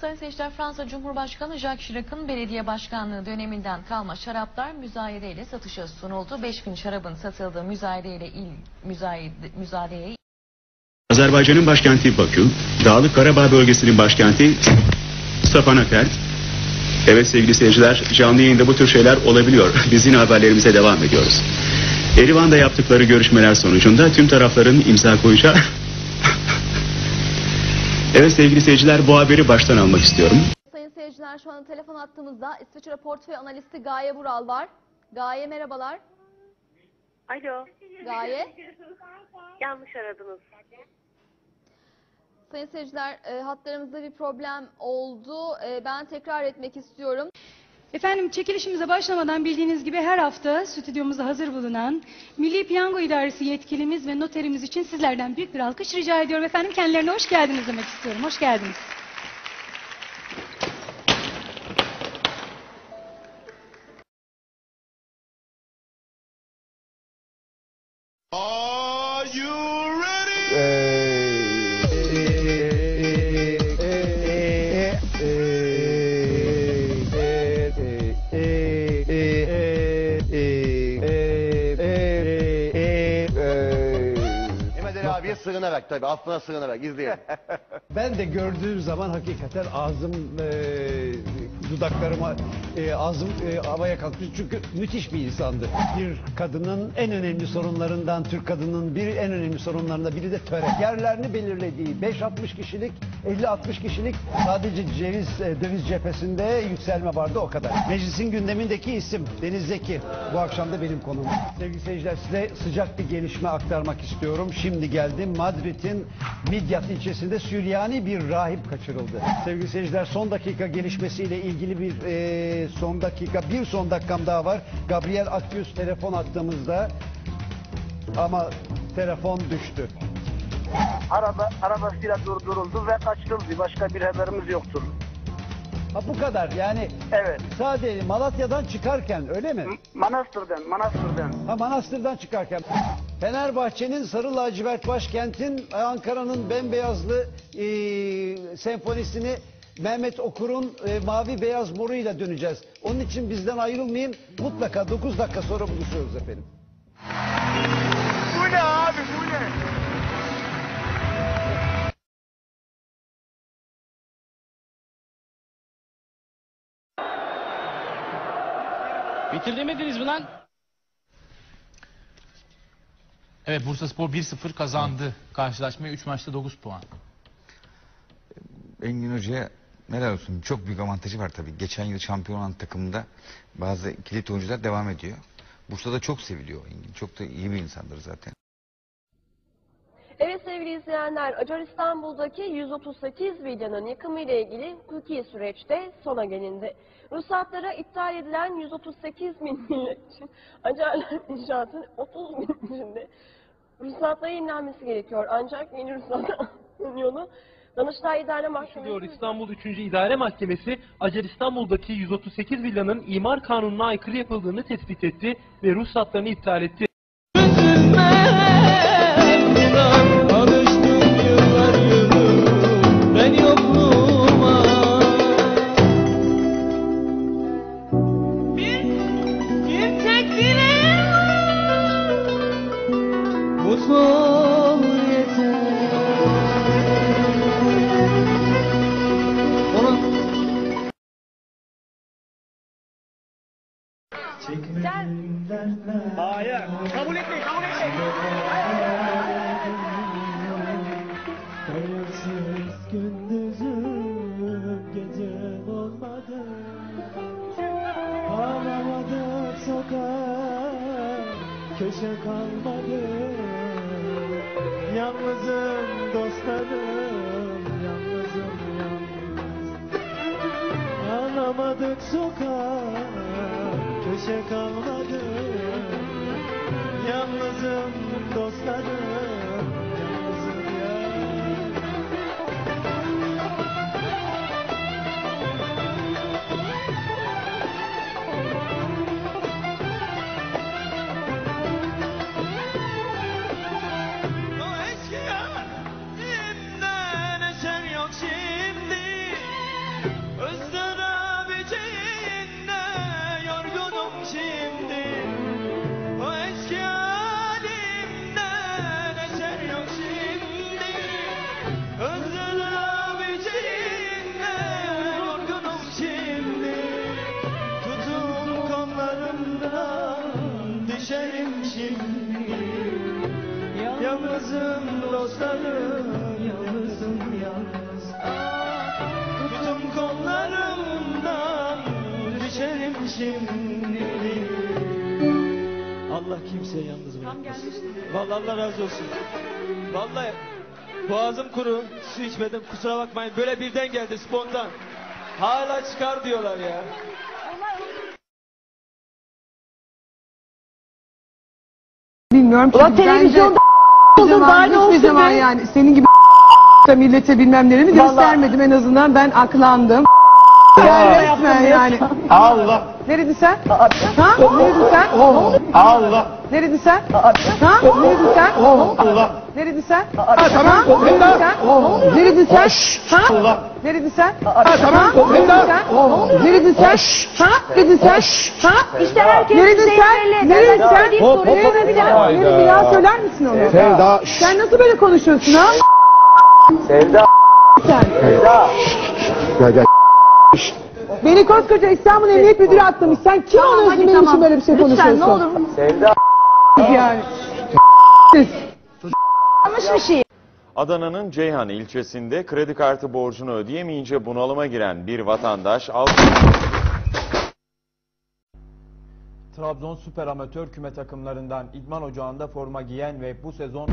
Sayın seyirciler Fransa Cumhurbaşkanı Jacques Chirac'ın belediye başkanlığı döneminden kalma şaraplar müzayedeyle satışa sunuldu. 5 gün şarabın satıldığı müzayedeyle il, müzayede, müzayedeye Azerbaycan'ın başkenti Bakü, Dağlık Karabağ bölgesinin başkenti Stepanakert. Evet sevgili seyirciler, canlı yayında bu tür şeyler olabiliyor. Biz yine haberlerimize devam ediyoruz. Erivan'da yaptıkları görüşmeler sonucunda tüm tarafların imza koyacağı... evet sevgili seyirciler, bu haberi baştan almak istiyorum. Sayın seyirciler şu an telefon attığımızda İsviçre portföy analisti Gaye Vural var. Gaye merhabalar. Alo. Gaye. Yanlış aradınız. Sayın seyirciler e, hatlarımızda bir problem oldu. E, ben tekrar etmek istiyorum. Efendim çekilişimize başlamadan bildiğiniz gibi her hafta stüdyomuzda hazır bulunan Milli Piyango İdaresi yetkilimiz ve noterimiz için sizlerden büyük bir alkış rica ediyorum. Efendim kendilerine hoş geldiniz demek istiyorum. Hoş geldiniz. Sığınarak tabii affına sığınarak izleyelim. Ben de gördüğüm zaman hakikaten ağzım, e, dudaklarıma, e, ağzım e, havaya kalkmış. Çünkü müthiş bir insandı. Bir kadının en önemli sorunlarından, Türk kadının bir en önemli sorunlarından biri de töre. Yerlerini belirlediği 5-60 kişilik, 50-60 kişilik sadece ceviz, e, döviz cephesinde yükselme vardı o kadar. Meclisin gündemindeki isim Deniz Zeki. Bu akşam da benim konuğum. Sevgili seyirciler size sıcak bir gelişme aktarmak istiyorum. Şimdi geldim. Madrid'in Midyat ilçesinde Süryani bir rahip kaçırıldı. Sevgili seyirciler son dakika gelişmesiyle ilgili bir e, son dakika, bir son dakikam daha var. Gabriel Akyüz telefon attığımızda ama telefon düştü. Araba arabasıyla durduruldu ve kaçırıldı. Başka bir haberimiz yoktur. Ha bu kadar yani Evet. sadece Malatya'dan çıkarken öyle mi? Manastır'dan, Manastır'dan. Ha Manastır'dan çıkarken. Fenerbahçe'nin sarı lacivert başkentin Ankara'nın bembeyazlı e, senfonisini Mehmet Okur'un e, mavi beyaz moruyla döneceğiz. Onun için bizden ayrılmayın. Mutlaka 9 dakika sonra buluşuyoruz efendim. Bu ne abi bu ne? Bitiremediniz mi lan? Evet Bursa Spor 1-0 kazandı. Karşılaşmaya 3 maçta 9 puan. Engin Hoca'ya helal olsun. Çok büyük avantajı var tabii. Geçen yıl şampiyon olan takımda bazı kilit oyuncular devam ediyor. Bursa'da çok seviliyor Engin. Çok da iyi bir insandır zaten. İzleyenler, Acar İstanbul'daki 138 villanın yıkımı ile ilgili hukuki süreçte sona gelindi. Ruhsatlara iptal edilen 138 bin villa için Acarlar İnşaat'ın 30 bin içinde ruhsatlara yenilenmesi gerekiyor. Ancak yeni ruhsat yolu Danıştay İdare Mahkemesi... Diyor İstanbul 3. İdare Mahkemesi, Acar İstanbul'daki 138 villanın imar kanununa aykırı yapıldığını tespit etti ve ruhsatlarını iptal etti. Ol yeter Ona Hayır, kabul etmeyin, kabul etmeyin. Hayırsız gündüzüm gecem olmadı Ağlamadım sokak köşe kalmadı Yalnızım dostlarım yalnızım yalnız. Ağlamadık sokak köşe kalmadı. Yalnızım dostlarım yalnızım dostlarım Yalnızım yalnız Tuttum kollarımdan Düşerim şimdi Allah kimseyi yalnız bırakmasın. Vallahi Allah razı olsun. Vallahi boğazım kuru, su içmedim kusura bakmayın. Böyle birden geldi spontan. Hala çıkar diyorlar ya. Bilmiyorum ki. Ulan televizyonda zaman, ne hiçbir olsun zaman be? yani senin gibi da millete bilmem nelerimi göstermedim en azından ben aklandım. Yani resmen yani. Allah. Neredin sen? Ha? Neredin sen? Allah. Neredin sen? Ha? Neredin sen? Allah. Neredin sen? Ha? Neredin sen? Neredin sen? Ha? Neredin sen? tamam. Ha? Neredin sen? Neredin sen? Ha? Neredin sen? Ha? İşte herkes Neredin sen? Neredin sen? hop. sorabilirim. Neredin ya söyler misin onu? Sevda. Sen nasıl böyle konuşuyorsun ha? Sevda. Sen. Sevda. Gel gel. Beni koskoca İstanbul Emniyet Müdürü atlamış. Sen kim oluyorsun hadi benim tamam. için böyle bir şey Lütfen, konuşuyorsun? ne olur. Sevda. Yani. Yanlış bir şey. Adana'nın Ceyhan ilçesinde kredi kartı borcunu ödeyemeyince bunalıma giren bir vatandaş Trabzon Süper Amatör küme takımlarından idman ocağında forma giyen ve bu sezon